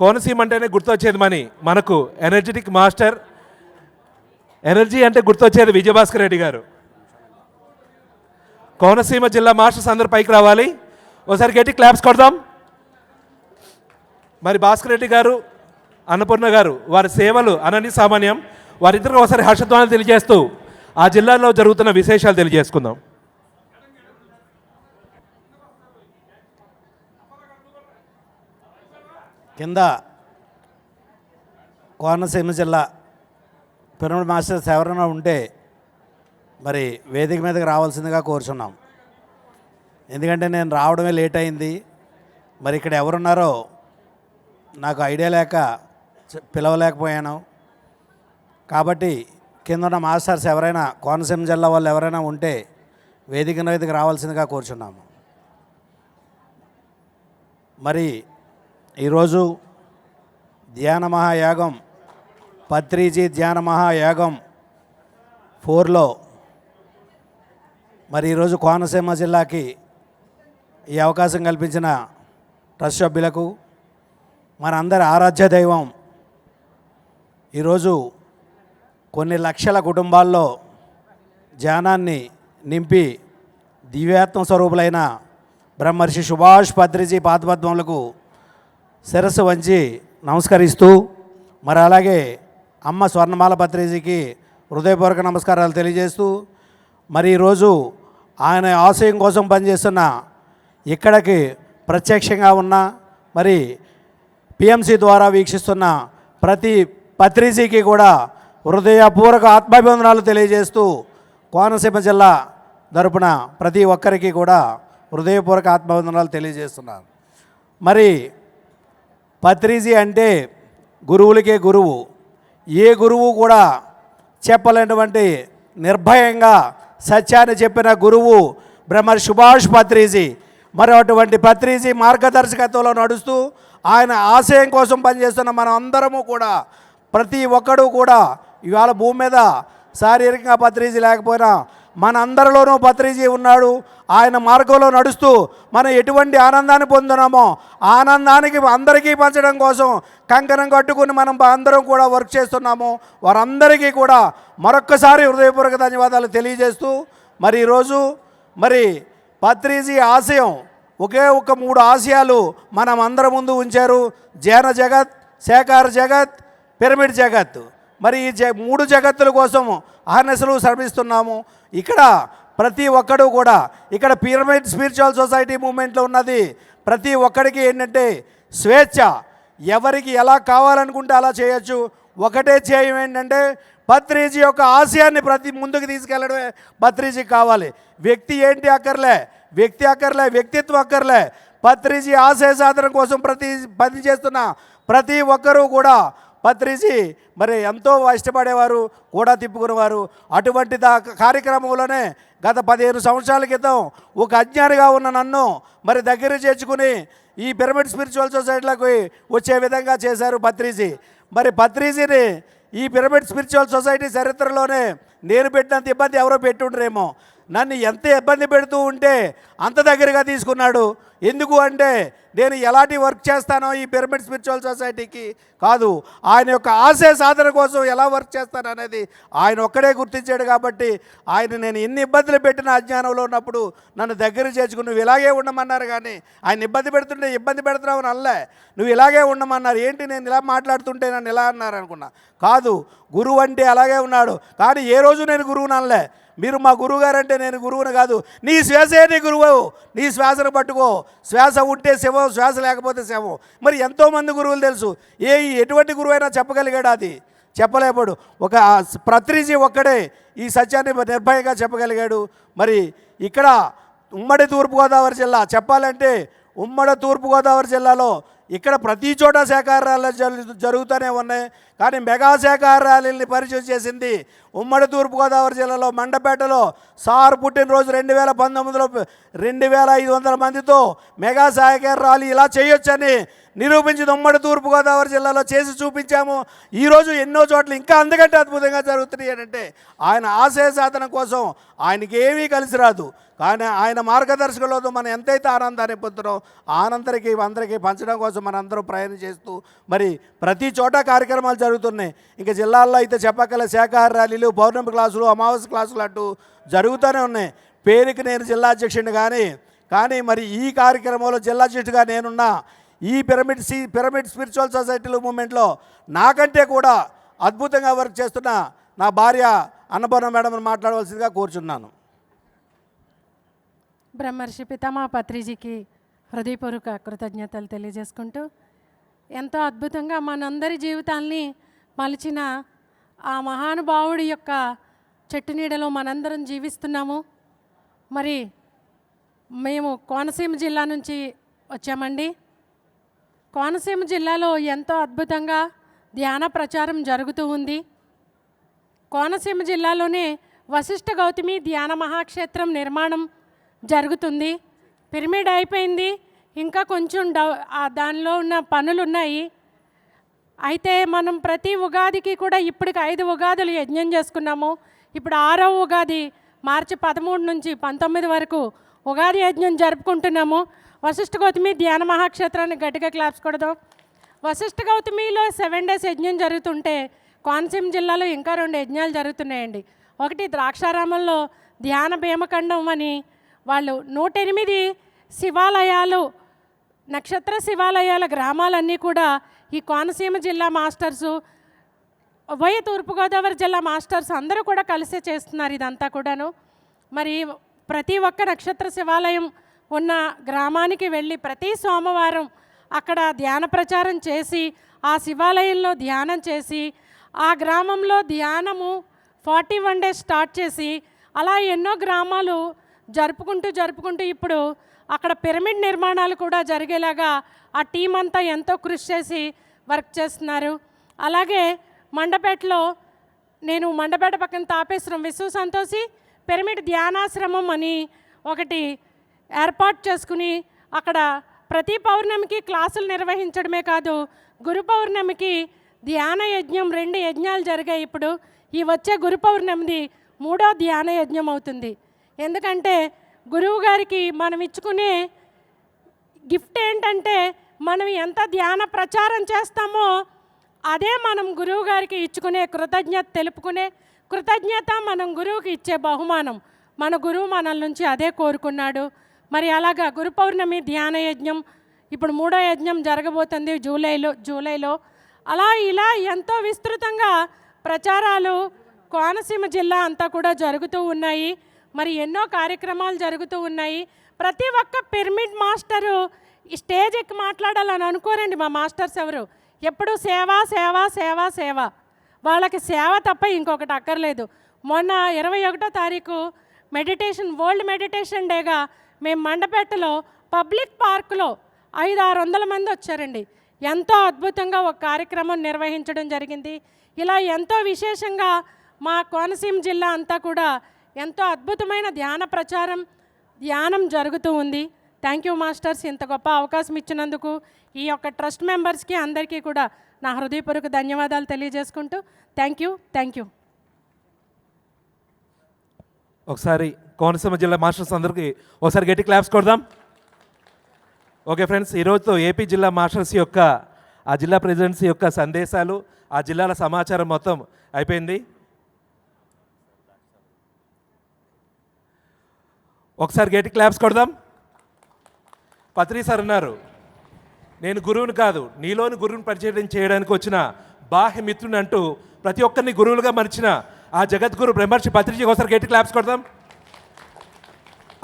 కోనసీమ అంటేనే గుర్తొచ్చేది మని. మనకు ఎనర్జెటిక్ మాస్టర్ ఎనర్జీ అంటే గుర్తొచ్చేది విజయభాస్కర్ రెడ్డి గారు. కోనసీమ జిల్లా మాస్టర్స్ అందరు పైకి రావాలి. ఒకసారి గట్టి క్లాప్స్ కొడదాం. మరి భాస్కర్ రెడ్డి గారు అన్నపూర్ణ గారు వారి సేవలు అనని సామాన్యం వారిద్దరికి ఒకసారి హర్షధ్వానాలు తెలియజేస్తూ ఆ జిల్లాలో జరుగుతున్న విశేషాలు తెలియజేసుకుందాం. కింద కోనసీమ జిల్లా పిరమిడ్ మాస్టర్స్ ఎవరైనా ఉంటే మరి వేదిక మీదకి రావాల్సిందిగా కోరుచున్నాం. ఎందుకంటే నేను రావడమే లేట్ అయింది. మరి ఇక్కడ ఎవరున్నారో నాకు ఐడియా లేక పిలవలేకపోయాను. కాబట్టి కింద ఉన్న మాస్టర్స్ ఎవరైనా కోనసీమ జిల్లా వాళ్ళు ఎవరైనా ఉంటే వేదిక మీదకి రావాల్సిందిగా కోరుచున్నాము. మరి ఈరోజు ధ్యాన మహాయాగం పత్రిజీ ధ్యాన మహాయాగం ఫోర్లో. మరి ఈరోజు కోనసీమ జిల్లాకి ఈ అవకాశం కల్పించిన ట్రస్ట్ సభ్యులకు మనందరి ఆరాధ్య దైవం ఈరోజు కొన్ని లక్షల కుటుంబాల్లో ధ్యానాన్ని నింపి దివ్యాత్మ స్వరూపులైన బ్రహ్మర్షి సుభాష్ పత్రిజీ పాదపద్మములకు శిరస్సు వంచి నమస్కరిస్తూ మరి అలాగే అమ్మ స్వర్ణమాల భద్రేజీకి హృదయపూర్వక నమస్కారాలు తెలియజేస్తూ మరి ఈరోజు ఆయన ఆశయం కోసం పనిచేస్తున్న ఇక్కడికి ప్రత్యక్షంగా ఉన్న మరి పిఎంసి ద్వారా వీక్షిస్తున్న ప్రతి పత్రిజీకి కూడా హృదయపూర్వక ఆత్మాభివందనాలు తెలియజేస్తూ కోనసీమ జిల్లా తరపున ప్రతి ఒక్కరికి కూడా హృదయపూర్వక ఆత్మాభివందనాలు తెలియజేస్తున్నారు మరి పత్రిజీ అంటే గురువులకే గురువు. ఏ గురువు కూడా చెప్పలేనటువంటి నిర్భయంగా సత్యాన్ని చెప్పిన గురువు బ్రహ్మర్ సుభాష్ పత్రిజీ. మరి అటువంటి పత్రిజీ మార్గదర్శకత్వంలో నడుస్తూ ఆయన ఆశయం కోసం పనిచేస్తున్న మనం అందరము కూడా ప్రతి ఒక్కడు కూడా ఇవాళ భూమి మీద శారీరకంగా పత్రిజీ లేకపోయినా మన అందరిలోనూ పత్రిజీ ఉన్నాడు. ఆయన మార్గంలో నడుస్తూ మనం ఎటువంటి ఆనందాన్ని పొందున్నామో ఆనందానికి అందరికీ పంచడం కోసం కంకణం కట్టుకుని మనం అందరం కూడా వర్క్ చేస్తున్నాము. వారందరికీ కూడా మరొక్కసారి హృదయపూర్వక ధన్యవాదాలు తెలియజేస్తూ మరి ఈరోజు మరి పత్రిజీ ఆశయం ఒకే ఒక మూడు ఆశయాలు మనం అందరి ముందు ఉంచారు. జైన జగత్ శేఖర్ జగత్ పిరమిడ్ జగత్. మరి ఈ జ మూడు జగత్తుల కోసం ఆర్నెస్లు శ్రమిస్తున్నాము ఇక్కడ ప్రతి ఒక్కడు కూడా ఇక్కడ పిరమిడ్ స్పిరిచువల్ సొసైటీ మూమెంట్లో ఉన్నది. ప్రతి ఒక్కడికి ఏంటంటే స్వేచ్ఛ. ఎవరికి ఎలా కావాలనుకుంటే అలా చేయొచ్చు. ఒకటే చేయం ఏంటంటే భత్రీజీ యొక్క ఆశయాన్ని ప్రతి ముందుకు తీసుకెళ్ళడమే పత్రిజీకి కావాలి. వ్యక్తి ఏంటి అక్కర్లే? వ్యక్తి అక్కర్లే వ్యక్తిత్వం అక్కర్లే. భత్రీజీ ఆశయ సాధన కోసం ప్రతి పని చేస్తున్న ప్రతి ఒక్కరూ కూడా పత్రిజీ మరి ఎంతో ఇష్టపడేవారు కూడా తిప్పుకునేవారు. అటువంటి దా కార్యక్రమంలోనే గత పదిహేను సంవత్సరాల క్రితం ఒక అజ్ఞానిగా ఉన్న నన్ను మరి దగ్గర చేర్చుకుని ఈ పిరమిడ్ స్పిరిచువల్ సొసైటీలోకి వచ్చే విధంగా చేశారు పత్రిజీ మరి పత్రిజీని ఈ పిరమిడ్ స్పిరిచువల్ సొసైటీ చరిత్రలోనే నేను పెట్టినంత ఇబ్బంది ఎవరో పెట్టుండ్రేమో. నన్ను ఎంత ఇబ్బంది పెడుతూ ఉంటే అంత దగ్గరగా తీసుకున్నాడు. ఎందుకు అంటే నేను ఎలాంటి వర్క్ చేస్తానో ఈ పిరమిడ్ స్పిరిచువల్ సొసైటీకి కాదు. ఆయన యొక్క ఆశయ సాధన కోసం ఎలా వర్క్ చేస్తాను అనేది ఆయన ఒక్కడే గుర్తించాడు కాబట్టి ఆయన నేను ఎన్ని ఇబ్బందులు పెట్టిన అజ్ఞానంలో ఉన్నప్పుడు నన్ను దగ్గర చేర్చుకుని నువ్వు ఇలాగే ఉండమన్నారు కానీ ఆయన ఇబ్బంది పెడుతుంటే ఇబ్బంది పెడుతున్నావు నల్లే నువ్వు ఇలాగే ఉండమన్నారు. ఏంటి నేను ఇలా మాట్లాడుతుంటే నన్ను ఇలా అన్నారు అనుకున్నా. కాదు గురువు అంటే అలాగే ఉన్నాడు. కానీ ఏ రోజు నేను గురువు నల్లే మీరు మా గురువు గారంటే నేను గురువుని కాదు. నీ శ్వాసే నీ గురువు? నీ శ్వాసను పట్టుకో. శ్వాస ఉంటే శవం శ్వాస లేకపోతే శవం. మరి ఎంతోమంది గురువులు తెలుసు. ఏ ఎటువంటి గురువు అయినా చెప్పగలిగాడు అది? చెప్పలేపాడు ఒక ప్రతినిధి ఒక్కడే ఈ సత్యాన్ని నిర్భయంగా చెప్పగలిగాడు. మరి ఇక్కడ ఉమ్మడి తూర్పుగోదావరి జిల్లా చెప్పాలంటే ఉమ్మడి తూర్పుగోదావరి జిల్లాలో ఇక్కడ ప్రతి చోట శాఖాహార ర్యాలీలు జరుగుతూనే ఉన్నాయి. కానీ మెగా శాఖాహార ర్యాలీని పరిచయం చేసింది ఉమ్మడి తూర్పుగోదావరి జిల్లాలో మండపేటలో సార్ పుట్టినరోజు రెండు వేల పంతొమ్మిదిలో రెండు వేల ఐదు వందల మందితో మెగా సేకార ర్యాలీ ఇలా చేయొచ్చని నిరూపించి ఉమ్మడి తూర్పుగోదావరి జిల్లాలో చేసి చూపించాము. ఈరోజు ఎన్నో చోట్ల ఇంకా అందుకంటే అద్భుతంగా జరుగుతున్నాయి అంటే ఆయన ఆశయ సాధన కోసం ఆయనకి ఏమీ కలిసి రాదు. కానీ ఆయన మార్గదర్శకులతో మనం ఎంతైతే ఆనందాన్ని పొందుతున్నాం ఆనందరికి అందరికీ పంచడం కోసం మనం ప్రయాణం చేస్తూ మరి ప్రతి చోట కార్యక్రమాలు జరుగుతున్నాయి. ఇంకా జిల్లాల్లో అయితే చెప్పగల శాఖాహార ర్యాలీలు పౌర్ణమి క్లాసులు అమావాస్య క్లాసులు అంటూ జరుగుతూనే ఉన్నాయి. పేరుకి నేను జిల్లా అధ్యక్షుడిని కానీ కానీ మరి ఈ కార్యక్రమంలో జిల్లా అధ్యక్షుడిగా నేనున్నా ఈ పిరమిడ్ సి పిరమిడ్ స్పిరిచువల్ సొసైటీలు మూమెంట్లో నాకంటే కూడా అద్భుతంగా వర్క్ చేస్తున్న నా భార్య అన్నపూర్ణ మేడం మాట్లాడవలసిందిగా కోరుచున్నాను. బ్రహ్మర్షి పితామా పత్రిజీకి హృదయపూర్వక కృతజ్ఞతలు తెలియజేసుకుంటూ ఎంతో అద్భుతంగా మనందరి జీవితాల్ని మలిచిన ఆ మహానుభావుడి యొక్క చెట్టు నీడలో మనందరం జీవిస్తున్నాము. మరి మేము కోనసీమ జిల్లా నుంచి వచ్చామండి. కోనసీమ జిల్లాలో ఎంతో అద్భుతంగా ధ్యాన ప్రచారం జరుగుతూ ఉంది. కోనసీమ జిల్లాలోనే వశిష్ఠ గౌతమి ధ్యాన మహాక్షేత్రం నిర్మాణం జరుగుతుంది. పిరమిడ్ అయిపోయింది. ఇంకా కొంచెం డౌ దానిలో ఉన్న పనులు ఉన్నాయి అయితే మనం ప్రతి ఉగాదికి కూడా ఇప్పటికి ఐదు ఉగాదులు యజ్ఞం చేసుకున్నాము. ఇప్పుడు ఆరో ఉగాది మార్చి పదమూడు నుంచి పంతొమ్మిది వరకు ఉగాది యజ్ఞం జరుపుకుంటున్నాము. వశిష్ఠ గౌతమి ధ్యాన మహాక్షేత్రాన్ని గట్టిగా క్లాప్స్ కొడదాం. వశిష్ఠ గౌతమిలో సెవెన్ డేస్ యజ్ఞం జరుగుతుంటే కోనసీమ జిల్లాలో ఇంకా రెండు యజ్ఞాలు జరుగుతున్నాయండి. ఒకటి ద్రాక్షారామంలో ధ్యాన భీమఖండం అని వాళ్ళు నూట ఎనిమిది శివాలయాలు నక్షత్ర శివాలయాల గ్రామాలన్నీ కూడా ఈ కోనసీమ జిల్లా మాస్టర్సు ఉభయ తూర్పుగోదావరి జిల్లా మాస్టర్స్ అందరూ కూడా కలిసే చేస్తున్నారు ఇదంతా కూడాను. మరి ప్రతి ఒక్క నక్షత్ర శివాలయం ఉన్న గ్రామానికి వెళ్ళి ప్రతి సోమవారం అక్కడ ధ్యాన ప్రచారం చేసి ఆ శివాలయంలో ధ్యానం చేసి ఆ గ్రామంలో ధ్యానము ఫార్టీ వన్ డేస్ స్టార్ట్ చేసి అలా ఎన్నో గ్రామాలు జరుపుకుంటూ జరుపుకుంటూ ఇప్పుడు అక్కడ పిరమిడ్ నిర్మాణాలు కూడా జరిగేలాగా ఆ టీం అంతా ఎంతో కృషి చేసి వర్క్ చేస్తున్నారు. అలాగే మండపేటలో నేను మండపేట పక్కన తాపేశ్వరం విశ్వ సంతోషి పిరమిడ్ ధ్యానాశ్రమం అని ఒకటి ఏర్పాటు చేసుకుని అక్కడ ప్రతి పౌర్ణమికి క్లాసులు నిర్వహించడమే కాదు గురు పౌర్ణమికి ధ్యాన యజ్ఞం రెండు యజ్ఞాలు జరిగాయి. ఇప్పుడు ఈ వచ్చే గురు పౌర్ణమిది మూడో ధ్యాన యజ్ఞం అవుతుంది. ఎందుకంటే గురువు గారికి మనం ఇచ్చుకునే గిఫ్ట్ ఏంటంటే మనం ఎంత ధ్యాన ప్రచారం చేస్తామో అదే మనం గురువు గారికి ఇచ్చుకునే కృతజ్ఞత తెలుపుకునే కృతజ్ఞత మనం గురువుకి ఇచ్చే బహుమానం. మన గురువు మనల్ నుంచి అదే కోరుకున్నాడు. మరి అలాగా గురు పౌర్ణమి ధ్యాన యజ్ఞం ఇప్పుడు మూడో యజ్ఞం జరగబోతుంది జూలైలో జూలైలో. అలా ఇలా ఎంతో విస్తృతంగా ప్రచారాలు కోనసీమ జిల్లా అంతా కూడా జరుగుతూ ఉన్నాయి. మరి ఎన్నో కార్యక్రమాలు జరుగుతూ ఉన్నాయి. ప్రతి ఒక్క పిరమిడ్ మాస్టరు ఈ స్టేజ్ ఎక్కి మాట్లాడాలని అనుకోరండి మా మాస్టర్స్ ఎవరు. ఎప్పుడు సేవ సేవ సేవ సేవ. వాళ్ళకి సేవ తప్ప ఇంకొకటి అక్కర్లేదు. మొన్న ఇరవై ఒకటో తారీఖు మెడిటేషన్ వరల్డ్ మెడిటేషన్ డేగా మేము మండపేటలో పబ్లిక్ పార్కులో ఐదు ఆరు వందల మంది వచ్చారండి. ఎంతో అద్భుతంగా ఒక కార్యక్రమం నిర్వహించడం జరిగింది. ఇలా ఎంతో విశేషంగా మా కోనసీమ జిల్లా అంతా కూడా ఎంతో అద్భుతమైన ధ్యాన ప్రచారం ధ్యానం జరుగుతూ ఉంది. థ్యాంక్ యూ మాస్టర్స్ ఇంత గొప్ప అవకాశం ఇచ్చినందుకు. ఈ యొక్క ట్రస్ట్ మెంబర్స్కి అందరికీ కూడా నా హృదయపూర్వక ధన్యవాదాలు తెలియజేసుకుంటూ థ్యాంక్ యూ థ్యాంక్ యూ. ఒకసారి కోనసీమ జిల్లా మాస్టర్స్ అందరికీ ఒకసారి గట్టి క్లాప్స్ కొడదాం. ఓకే ఫ్రెండ్స్ ఈరోజుతో ఏపీ జిల్లా మాస్టర్స్ యొక్క ఆ జిల్లా ప్రెసిడెన్సీ యొక్క సందేశాలు ఆ జిల్లాల సమాచారం మొత్తం అయిపోయింది. ఒకసారి గట్టి క్లాప్స్ కొడదాం. పత్రి సార్ అన్నారు నేను గురువుని కాదు నీలోని గురువుని పరిచయం చేయడానికి వచ్చిన బాహ్య మిత్రుని అంటూ ప్రతి ఒక్కరిని గురువులుగా మరిచిన ఆ జగద్గురు బ్రహ్మర్షి పత్రిజీకి ఒకసారి గట్టి క్లాప్స్ కొడదాం.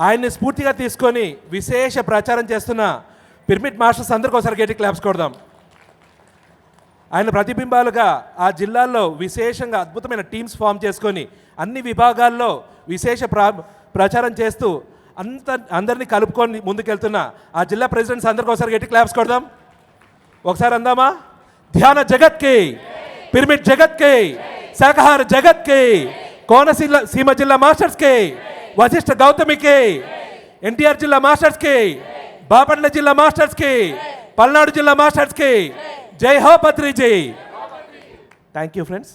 ఆయన్ని స్ఫూర్తిగా తీసుకొని విశేష ప్రచారం చేస్తున్న పిరమిడ్ మాస్టర్స్ అందరికీ ఒకసారి గట్టి క్లాప్స్ కొడదాం. ఆయన ప్రతిబింబాలుగా ఆ జిల్లాల్లో విశేషంగా అద్భుతమైన టీమ్స్ ఫామ్ చేసుకొని అన్ని విభాగాల్లో విశేష ప్రా ప్రచారం చేస్తూ అంత అందరినీ కలుపుకొని ముందుకెళ్తున్న ఆ జిల్లా ప్రెసిడెంట్స్ అందరికీ ఒకసారి గట్టి క్లాప్స్ కొడదాం. ఒకసారి అందామా? ధ్యాన జగత్కి పిరమిడ్ జగత్కి. శాఖహార జగత్కి కోనసీమ సీమ జిల్లా మాస్టర్స్కి వశిష్ఠ గౌతమికి ఎన్టీఆర్ జిల్లా మాస్టర్స్కి బాపట్ల జిల్లా మాస్టర్స్కి పల్నాడు జిల్లా మాస్టర్స్కి. జై హో పత్రిజీ. Thank you friends